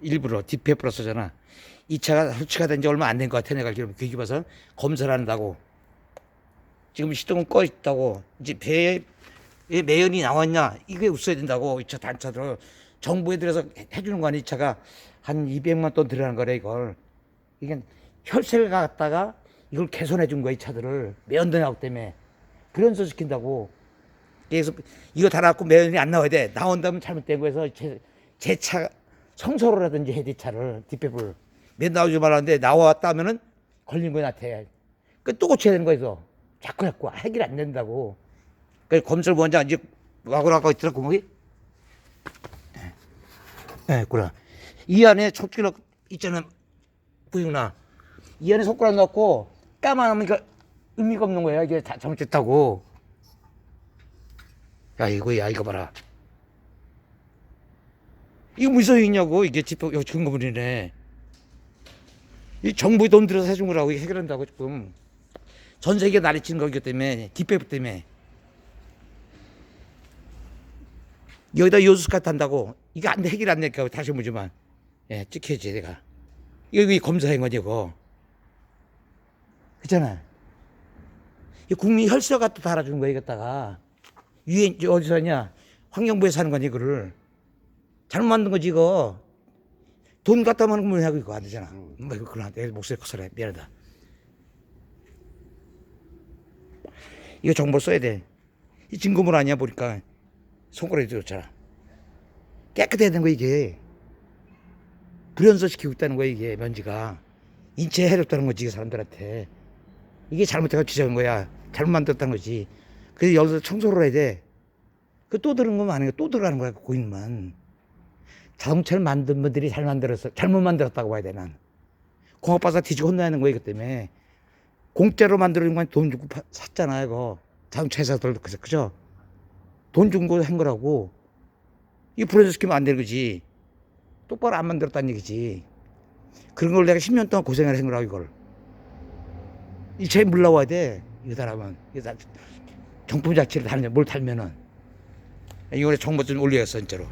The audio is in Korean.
일부러 디페 플러스잖아. 이 차가 설치가 된 지 얼마 안 된 것 같아. 내가 지금 귀기 봐서 검사를 한다고. 지금 시동은 꺼 있다고. 이제 배에 왜 매연이 나왔냐? 이게 없어야 된다고. 이 차 단차로 정부에 들여서 해- 해주는 거 아니? 이 차가 한 200만 돈 들어가는 거래 이걸. 이게 혈세를 갖다가 이걸 개선해 준 거야 이 차들을 매연도 나오기 때문에 불연소 시킨다고. 그래서 이거 달아갖고 매연이 안 나와야 돼. 나온다면 잘못된 거에서 제, 제 차 청소로라든지 해야 돼 차를 뒷배불 매연 나오지 말았는데 나왔다면은 걸린 거야 나한테. 그또 고쳐야 되는 거에서 자꾸 자꾸 해결 안 된다고. 그 검술 원장 이제 와그라고 있더라 구멍이. 예, 네, 그래. 이 안에 촉지력 있잖아 부육나. 이 안에 손가락 넣고 까만 하면 그 의미가 없는 거야 이게 다 잘못됐다고. 야 이거 야 이거 봐라. 이거 무슨 소용이냐고? 이게 집도 이거 증거물이네. 이 정부에 돈 들여서 해준 거라고 해결한다고 지금. 전 세계 난리치는 거기 때문에 뒷배부 때문에. 여기다 요수까지 탄다고. 이거 안 돼 해결 안 되니까 다시 보지만. 예 찍혀야지 내가. 이거 검사한 거지 이거. 그잖아. 이 국민 혈세 갖다 달아주는 거야 이것다가. 유엔 저 어디서 하냐? 환경부에서 하는 거니 이거를 잘못 만든 거지 이거 돈 갖다 마는 거뭐 하고 이거 안 되잖아 뭐 이거 그러나 내 목소리 커서래 미안하다 이거 정보 써야 돼. 이 증거물 아니야 보니까 손가락이 좋잖아. 깨끗해야 되는 거야 이게. 불연소 시키고 있다는 거야 이게 먼지가. 인체에 해롭다는 거지 이 사람들한테. 이게 잘못해가 지적한 거야. 잘못 만들었다는 거지. 그래서 여기서 청소를 해야 돼. 그 또 들은 거면 아니고 또 들어가는 거야 그 고인만. 자동차를 만든 분들이 잘 만들었어. 잘못 만들었다고 봐야 돼 난. 공업바사 뒤지고 혼나야 하는 거야 이것 때문에. 공짜로 만들어준 건 돈 주고 파- 샀잖아요, 이거. 자동차 회사들도 그죠? 그죠? 돈 준 거 한 거라고. 이 브랜드 시키면 안 되는 거지. 똑바로 안 만들었다는 얘기지. 그런 걸 내가 10년 동안 고생을 한 거라고, 이걸. 이 차에 물 나와야 돼. 이 사람은. 이 사람 정품 자체를 달면, 뭘 달면은. 이번에 정보 좀 올려야겠어, 진짜로.